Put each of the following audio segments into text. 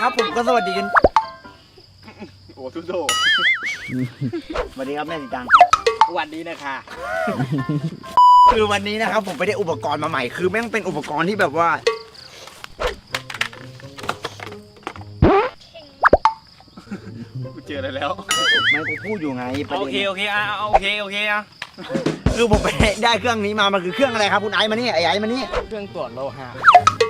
ครับ ผมก็สวัสดีกันโอ้ทุโดสวัสดีครับแม่สีตังสวัสดีนะคะ คือวันนี้นะครับ ผมไปได้อุปกรณ์มาใหม่ คือแม่งเป็นอุปกรณ์ที่แบบว่า กูเจออะไรแล้วไม่กูพูดอยู่ไงประโอเด็นเคโอเคอะโอเค โอเคอะคือผมไปได้เครื่องนี้มา มันคือเครื่องอะไรครับคุณไอ้มานี่ไอ้ไอ้มานี่เครื่องตรวจโลหะ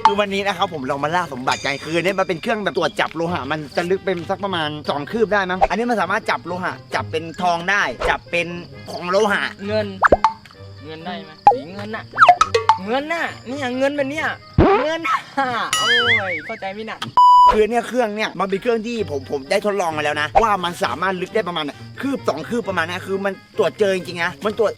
คือวันนี้นะครับผมเรามาล่าสมบัติกันคืออนเนี่ยมันเป็นเครื่องแบบตรวจจับโลหะมันจะลึกเป็นสักประมาณสองคืบได้มั้งอันนี้มันสามารถจับโลหะ จับเป็นทองได้ จับเป็นของโลหะ เงิน เงินได้ไหมสีเงินน่ะ เงินน่ะนี่อย่างเงินเป็นเนี่ยเงินน่ะโอ้ยเข้าใจไหมน่ะคือเนี่ยเครื่องเนี่ยมันเป็นเครื่องที่ผมผมได้ทดลองมาแล้วนะ ว่ามันสามารถลึกได้ประมาณน่ะคืบสองคืบประมาณเนี้คือมันตรวจเจอจริงๆนะมันตรวจ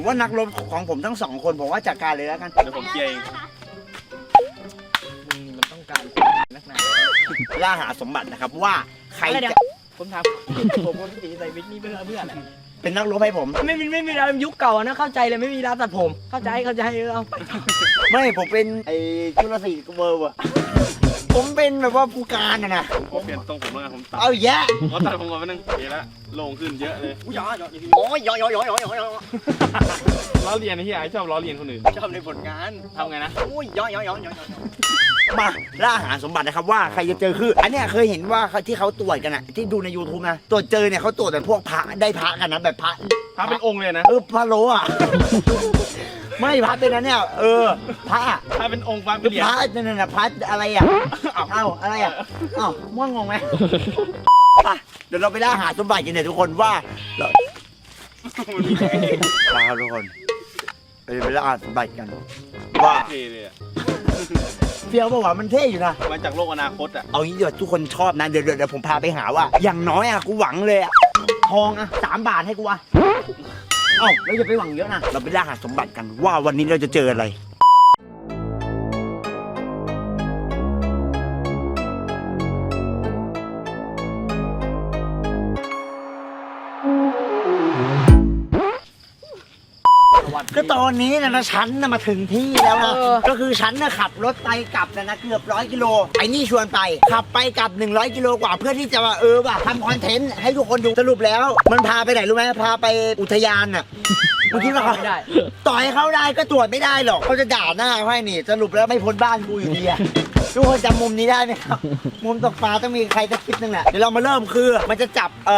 ผมว่านักรบของผมทั้งสองคนผมว่าจัดการเลยแล้วกันเดี๋ยวผมเคลียร์เองมึงนี่มันต้องการนักหนาล่าหาสมบัตินะครับว่าใครอะไรเดี๋ยจะวผมถามผมคนที่ใส่วิกนี่เพื่อเพื่ออะไรเป็นนักรบให้ผม ไม่มีไม่มีร้านยุคเก่าอะนะเข้าใจเลยไม่มีร้านตัดผม เข้าใจเข้าใจเออเอาไปไม่ผมเป็นไอ้จุลศิษย์เวอร์ว่ะ ผมเป็นแบบว่าผู้การนะนะผมขอเปลี่ยนตรงผมแล้วกันผมตัดเอาแยะเขาตัดผมก่อนไปนึงโอเคละโล่งขึ้นเยอะเลยย้อยโอ้ยย้อยย้อยย้อยย้อยย้อยล้อเลียนไอ้ที่ไอ้ชอบล้อเลียนคนอื่นชอบในผลงานทำไงนะโอ้ยย้อยย้อยย้อยย้อยมาล่าหาสมบัตินะครับว่าใครจะเจอคือ อันเนี้ยเคยเห็นว่าเขาที่เขาตรวจกันอะที่ดูใน YouTube นะตรวจเจอเนี่ยเขาตรวจแต่พวกพระได้พระกันนะแบบพระพระเป็นองค์เลยนะ เออพระโลอะ ไม่พระเป็นอันเนี้ยเออพระอะพระเป็นองค์พระคืเป็นอเหรียญพระนั่นน่ะพระอะไรอะเอ้าอะไรอะเอ้าม่วงงงไหมไปเดี๋ยวเราไปล่าหาสมบัติกันเนี่ยทุกคนว่าเราลาทุกคนเราจะไปล่าหาสมบัติกันว่าเท่เลยอะเฟี้ยวบอกว่ามันเท่อยู่นะ มาจากโลกอนาคตอะ เอางี้เดี๋ยวาทุกคนชอบนะเดี๋ยวเดี๋ยวเดี๋ยวผมพาไปหาว่า อย่างน้อยอะกูหวังเลยอะทองอะสามบาทให้กูอะ เอ้าเราจะไปหวังเยอะนะ เราไปล่าหาสมบัติกันว่าวันนี้เราจะเจออะไร ตอนนี้นะนะฉันนะมาถึงที่แล้วนะเออ ก็คือฉันนะขับรถไปกลับนะนะเกือบร้อยกิโลไอ้นี่ชวนไป ขับไปกลับ 100 กิโลกว่าเพื่อที่จะว่าเออว่ะทำคอนเทนต์ให้ทุกคนดูสรุปแล้ว มันพาไปไหนรู้ไหมพาไปอุทยานน่ะเมื่อกี้ว่าเขาไม่ได้ ต่อยเขาได้ก็ตรวจไม่ได้หรอกเขาจะด่าหน้าเขาให้นี่ สรุปแล้วไม่พ้นบ้านกูอยู่ดีอะทุกคนจำมุมนี้ได้ไหมครับ มุมตกปลาต้องมีใครสักคลิปหนึงแหละเดี๋ยวเรามาเริ่มคือ มันจะจับเอ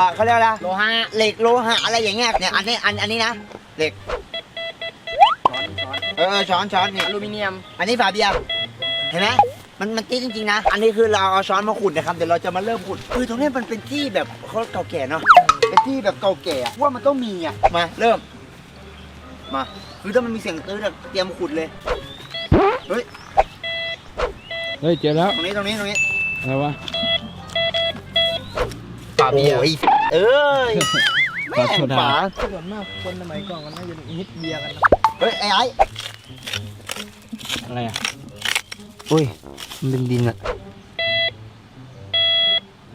อเขาเรียกอะไรนะโลหะเหล็กโลหะอะไรอย่างเงี้ยเนี่ยอันนี้อันอันนี้นะเหล็กช้อนช้อน เออช้อนช้อนเนี่ยอลูมิเนียม อันนี้ฝาเบียร์เห็นไหมมันมันตีจริงๆนะ อันนี้คือเราเอาช้อนมาขุดนะครับเดี๋ยวเราจะมาเริ่มขุดคือตรงนี้มันเป็นที่แบบเขาเก่าแก่เนาะเป็นที่แบบเก่าแก่อะว่ามันต้องมีอะมาเริ่ม มาคือถ้ามันมีเสียงตื้อเนี่ยเตรียมขุดเลยเฮ้ยเฮ้ยเจอแล้วตรงนี้ตรงนี้ตรงนี้อะไรวะฝาเบียร์โอ้ยเอ้ยแม่งฝาโซดาฝาส่วนมากคนสมัยก่อนก็น่าจะฮิตเบียร์กันนะเฮ้ยไอ้ไอ้ อะไรอะอุ้ยมันเป็นดินอะ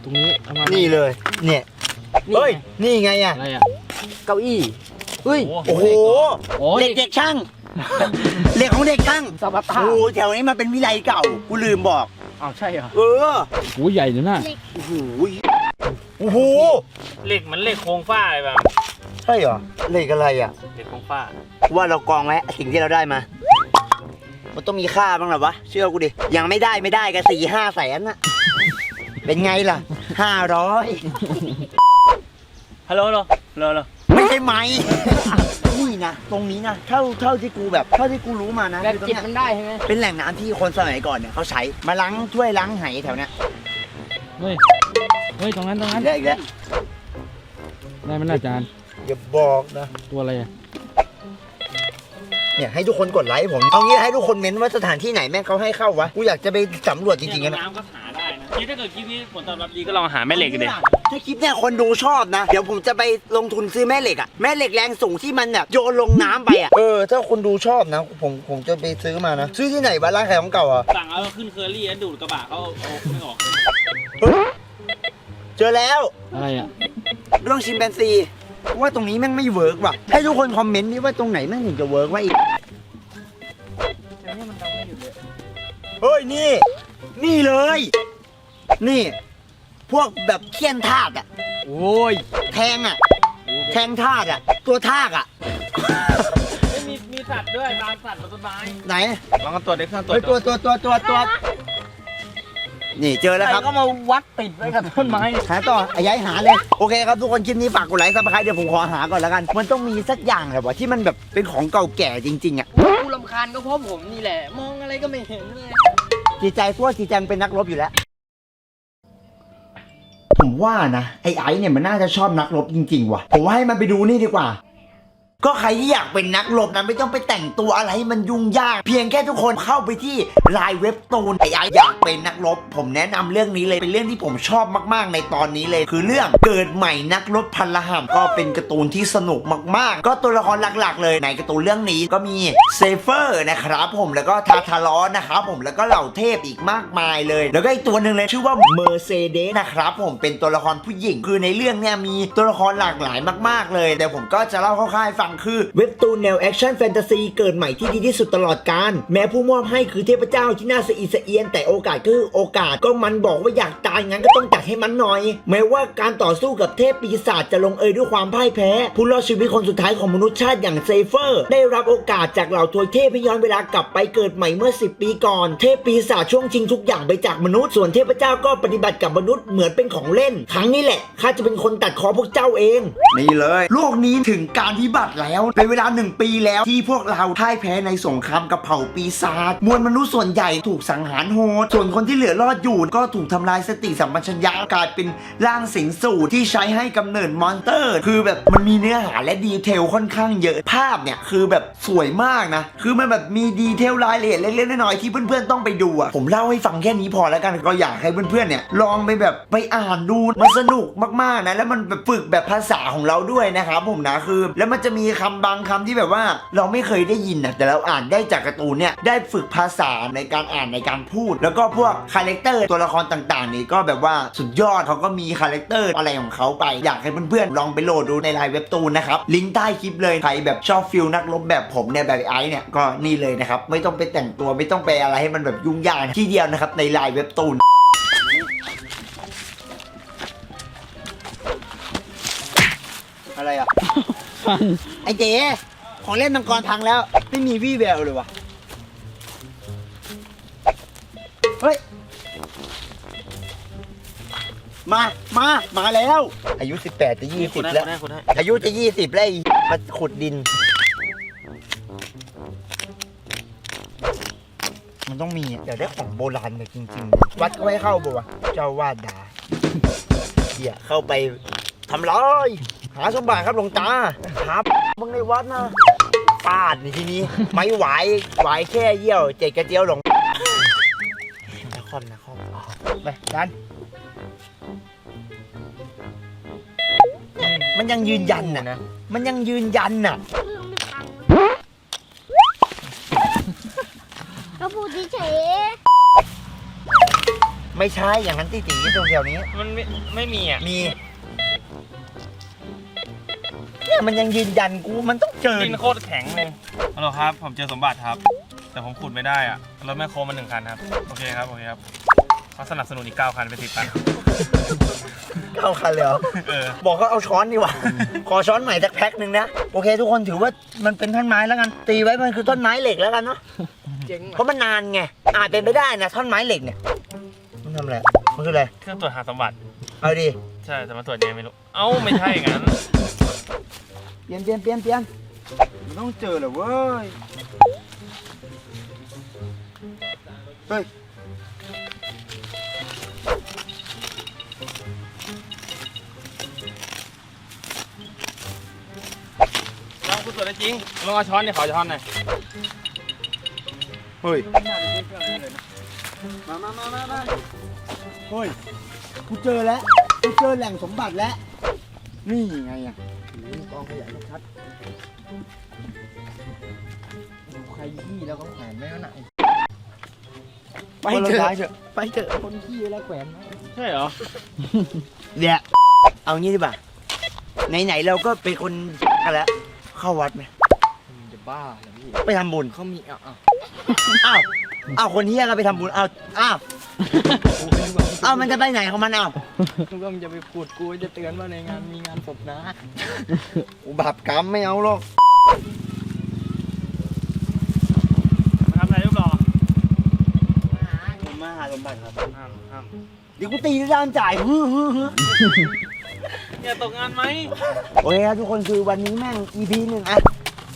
ตรงนี้เอามานี่เลย เนี่ยนี่เฮ้ยไงนี่ไงอะ อะไรอะ เก้าอี้เฮ้ย โอ้โห โอ้ยเหล็กเด็กช่างเหล็กของเด็กช่างสาบาตาโอ้โหแถวนี้มันเป็นวิไลเก่า กูลืมบอก อ้าวใช่เหรอเออหูใหญ่เลยนะโอ้โหโอ้โห เหล็กมันเหล็กโครงฝ้าอะไรบ้างใช่เหรอ เหล็กอะไรอะ เหล็กโครงฝ้า ว่าเรากองไว้สิ่งที่เราได้มา มันต้องมีค่าบ้างหรอวะ เชื่อกูดิ ยังไม่ได้ไม่ได้กันสี่ห้าแสนน่ะเป็นไงล่ะห้าร้อยฮัลโหลฮัลโหลฮัลโหลฮัลโหลไม่ใช่ไหมนี่นะ ตรงนี้นะเท่าเท่าที่กูแบบเท่าที่กูรู้มานะแบบคือตรงจิตเนี้ยมันได้ใช่ไหมเป็นแหล่งน้ำที่คนสมัยก่อนเนี่ยเขาใช้มาล้างถ้วยล้างไหแถวเนี้ยเฮ้ย เฮ้ย ตรงนั้น ตรงอีนั้นกแล้วอีกแล้วได้ไหมล่ะอาจารย์อย่าบอกนะ ตัวอะไรอะ เนี่ยให้ทุกคนกดไลค์ผม เอางี้ให้ทุกคนเม้นว่าสถานที่ไหนแม่งเขาให้เข้าวะ กูอยากจะไปสำรวจจริงๆเนี่ยนะน้ำก็หาได้นะคิดถ้าเกิดคลิปนี้ผลตอบรับดีก็ลองหาแม่เหล็กกันดิถ้าคลิปเนี่ยคนดูชอบนะ เดี๋ยวผมจะไปลงทุนซื้อแม่เหล็กอะแม่เหล็กแรงสูงที่มันแบบโยนลงน้ำไปอะเออถ้าคนดูชอบนะ ผมผมจะไปซื้อมานะ ซื้อที่ไหนบ้านร้านขายของเก่าอะสั่งเอาขึ้นเคอรี่แล้วดูดกระบะเขาเอาไม่ออก เจอแล้วอะไรอะเรื่องชิมแปนซี ว่าตรงนี้แม่งไม่เวิร์กว่ะ ให้ทุกคนคอมเมนต์ดิว่าตรงไหนแม่งถึงจะเวิร์กว่าอีกแถวนี้เนี่ยมันดังไม่หยุดเลยเฮ้ยนี่ นี่เลย นี่ พวกแบบเคี่ยนทากอะโอ้ย แทงอะแทงทากอะตัวทากอะไม่มีมีสัตว์ด้วยบางสัตว์บนต้นไม้ไหน ลองกันตรวจดิเครื่องตรวเฮ้จยตัวตัวตัวตัวตัว นี่เจอแล้วครับก็มาวัดติดไว้กับต้นไม้ หาต่อไอ้ย้ายหาเลย โอเคครับทุกคนคลิปนี้ฝากกดไลค์ซับสไครต์เดี๋ยวผมขอหาก่อนแล้วกัน มันต้องมีสักอย่างแหละวะที่มันแบบเป็นของเก่าแก่จริงๆอะกูรำคาญก็เพราะผมนี่แหละ มองอะไรก็ไม่เห็นเลยจิตใจพวกจิตใจมันเป็นนักรบอยู่แล้ว ผมว่านะไอ้ไอ้เนี่ยมันน่าจะชอบนักรบจริงๆว่ะ ผมว่าให้มันไปดูนี่ดีกว่า ก็ใครที่อยากเป็นนักรบนะไม่ต้องไปแต่งตัวอะไรให้มันยุ่งยาก เพียงแค่ทุกคนเข้าไปที่ไลน์เว็บตูนไอ้ไออยากเป็นนักรบ ผมแนะนำเรื่องนี้เลยเป็นเรื่องที่ผมชอบมากๆ ในตอนนี้เลย คือเรื่องเกิดใหม่นักรบพันละหัมก็เป็นการ์ตูนที่สนุกมากๆ ก็ตัวละครหลักๆ เลยในการ์ตูนเรื่องนี้ก็มีเซเฟอร์นะครับผมแล้วก็ทาทารอนนะครับผมแล้วก็เหล่าเทพอีกมากมายเลย แล้วก็อีกตัวหนึ่งเลยชื่อว่าเมอร์เซเดสนะครับผมเป็นตัวละครผู้หญิงคือในเรื่องเนี่ยมีตัวละครหลากหลายมาก ๆ เลยแต่ผมก็จะเล่าคร่าวๆให้ฟังคือเว็บตูนแนวแอคชั่นแฟนตาซีเกิดใหม่ที่ดีที่สุดตลอดกาลแม้ผู้มอบให้คือเทพเจ้าที่น่าสะอีสะเอียน แต่โอกาสคือโอกาสก็มันบอกว่าอยากตายงั้นก็ต้องจัดให้มันหน่อย แม้ว่าการต่อสู้กับเทพปีศาจจะลงเอยด้วยความพ่ายแพ้ ผู้รอดชีวิตคนสุดท้ายของมนุษยชาติอย่างเซเฟอร์ ได้รับโอกาสจากเหล่าทวยเทพให้ย้อนเวลากลับไปเกิดใหม่เมื่อ 10 ปีก่อน เทพปีศาจช่วงชิงทุกอย่างไปจากมนุษย์ส่วนเทพเจ้าก็ปฏิบัติกับมนุษย์เหมือนเป็นของเล่น ครั้งนี้แหละข้าจะเป็นคนตัดคอพวกเจ้าเอง นี่เลย โลกนี้ถึงการพิบัติแล้ว เป็นเวลาหนึ่งปีแล้วที่พวกเราพ่ายแพ้ในสงครามกับเผ่าปีศาจมวลมนุษย์ส่วนใหญ่ถูกสังหารโหด ส่วนคนที่เหลือรอดอยู่ก็ถูกทำลายสติสัมปชัญญะกลายเป็นร่างสิงสูตรที่ใช้ให้กำเนิดมอนสเตอร์ คือแบบมันมีเนื้อหาและดีเทลค่อนข้างเยอะภาพเนี่ยคือแบบสวยมากนะ คือมันแบบมีดีเทลรายละเอียดเล็กๆน้อยๆที่เพื่อนๆต้องไปดูอะผมเล่าให้ฟังแค่นี้พอแล้วกันก็อยากให้เพื่อนๆเนี่ยลองไปแบบไปอ่านดูมันสนุกมากๆนะแล้วมันแบบฝึกแบบภาษาของเราด้วยนะครับผมนะคือ แล้วมันจะมีคำบางคำที่แบบว่าเราไม่เคยได้ยินนะแต่เราอ่านได้จากการ์ตูนเนี่ยได้ฝึกภาษาในการอ่านในการพูด แล้วก็พวกคาแรคเตอร์ตัวละครต่างๆ นี่ก็แบบว่าสุดยอดเขาก็มีคาแรคเตอร์อะไรของเขาไปอยากให้เพื่อนๆลองไปโหลดดูในไลน์เว็บตูนนะครับลิงก์ใต้คลิปเลยใครแบบชอบฟิลนักรบแบบผมเนี่ยแบบไอซ์เนี่ยก็นี่เลยนะครับไม่ต้องไปแต่งตัวไม่ต้องไปอะไรให้มันแบบยุ่งยากที่เดียวนะครับในไลน์เว็บตูนอะไรอะ ฟัง ไอ้เจ๊ของเล่นมังกรพังแล้ว ไม่มีวี่แววเลยวะเฮ้ย มามามาแล้ว อายุ 18 จะ20แล้วได้คนได้ อายุจะ 20 แล้วไอ้มาขุดดิน มันต้องมีอะอยากได้ของโบราณเนี่ยจริง ๆ วัดก็ให้เข้าบ่วะเจ้าวาดด่าเดี๋ยวเข้าไปทำร้าย หาสมบัติครับหลวงตาครับมึงในวัดนะปาดในที่นี้ ไม่ไหวไหวแค่เยี่ยว เจ็ดกระเจียวหลงนครนครไปดันมันยังยืนยันน่ะนะมันยังยืนยันน่ะก็พูดเฉยไม่ใช่อย่างนั้นตีตีตรงแถวนี้ มันไม่ไม่มีอะ มี เนี่ยมันยังยืนยันกูมันต้องเจอดินโคตรแข็งเลยฮัลโหลครับ ผมเจอสมบัติครับ แต่ผมขุดไม่ได้อะรถแม่โครมาหนึ่งคันครับ โอเคครับ โอเคครับเขาสนับสนุนอีกเก้าคันเป็นสิบคัน เข้าคันเลยเหรอเออ บอกเขาเอาช้อนดีกว่า ขอช้อนใหม่สักแพ็คหนึ่งนะ โอเค ทุกคนถือว่ามันเป็นท่อนไม้แล้วกัน ตีไว้มันคือต้นไม้เหล็กแล้วกันเนาะ เจ๋งเพราะมันนานไง อาจเป็นไปได้นะท่อนไม้เหล็กเนี่ย มันทำอะไร มันคืออะไร เครื่องตรวจหาสมบัติ เอาดิ ใช่แต่มาตรวจยังไงไม่รู้ เอ้า ไม่ใช่อย่างนั้น เปลี่ยนเปลี่ยนเปลี่ยนเปลี่ยนมันต้องเจอเหรอเว้ย เฮ้ยลองคุณตรวจได้จริงลองเอาช้อนเนี่ยขอช้อนหน่อยเฮ้ย มามามามามาเฮ้ย กูเจอแล้ว กูเจอแหล่งสมบัติแล้ว นี่ไงอะก องขยะชัดใครขี้แล้วก็แขวนไม่น่ะๆไปเถอะ ไปเถอะคนขี้แล้วแขวนไว้ใช่เหรอเนี่ยเอางี้ดีป่ะไหนๆเราก็เป็นคนกันแล้วเข้าวัดไหมมึงจะบ้าเหรอพี่ไปทำบุญเขามีเอาเอาอ้าวอ้าวคนเฮียก็ไปทำบุญอ้าวอ้าว อ้าวมันจะไปไหนของมันอ้าวกูก็มึงจะไปพูดกูจะเตือนว่าในงานมีงานศพนะ อุบาปกรรมไม่เอาหรอกทำอะไรรูปหล่อผมมาหาสมบัติครับห้ามห้ามเดี๋ยวกูตีด้วยด้ามจ่ายฮึ่ฮึ่ฮึ่อย่าตกงานไหมโอเคครับทุกคนคือวันนี้แม่ง EP หนึ่งอะ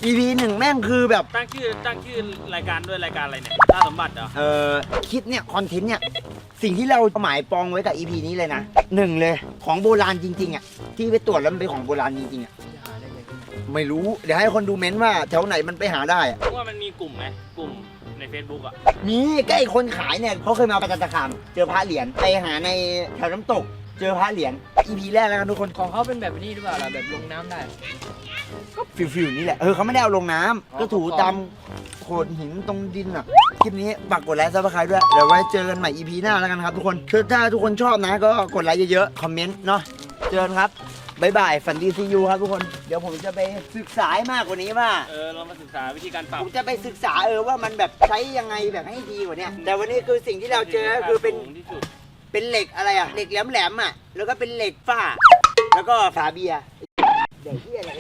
EP หนึ่งแม่งคือแบบ ตั้งชื่อตั้งชื่อรายการด้วยรายการอะไรเนี่ยล่าสมบัติเหรอ เอ่อคลิปเนี่ย คอนเทนต์เนี่ย สิ่งที่เราหมายปองไว้กับ EP นี้เลยนะหนึ่งเลยของโบราณจริง ๆอะที่ไปตรวจแล้วมันเป็นของโบราณจริงๆอะจะหาได้ไงไม่รู้เดี๋ยวให้คนดูเม้นต์ว่าแถวไหนมันไปหาได้อะเพราะว่ามันมีกลุ่มไหมกลุ่มใน Facebook อะมีใกล้คนขายเนี่ยเขาเคยมาประจันตคามเจอพระเหรียญไปหาในแถวน้ำตก เจอพระเหรียญ EP แรกแล้วกันทุกคน ของเขาเป็นแบบนี้หรือเปล่าล่ะแบบลงน้ำได้ ก็ฟิวๆนี่แหละ เออเขาไม่ได้เอาลงน้ำอ๋อ ก็ถูเขาตามโขดหินตรงดินอะ คลิปนี้ฝากกดไลค์ซับสไครต์ด้วย เดี๋ยวไว้เจอกันใหม่ EP หน้าแล้วกันครับทุกคนคือถ้าทุกคนชอบนะก็กดไลค์เยอะๆ คอมเมนต์เนาะ เจอกันครับบ๊ายบายฝันดีซียูครับทุกคน เดี๋ยวผมจะไปศึกษาให้มากกว่านี้ว่า เออเรามาศึกษาวิธีการปรับผมจะไปศึกษาเออว่ามันแบบใช้ยังไงแบบให้ดีกว่าเนี้ยแต่วันนี้คือสิ่งที่เราเจอก็คือเป็น สูงที่สุด เป็นเหล็กอะไรอะเหล็กแหลมๆอะ แล้วก็เป็นเหล็กฝ้า แล้วก็ฝาเบียร์เดี๋ยวที่อะไร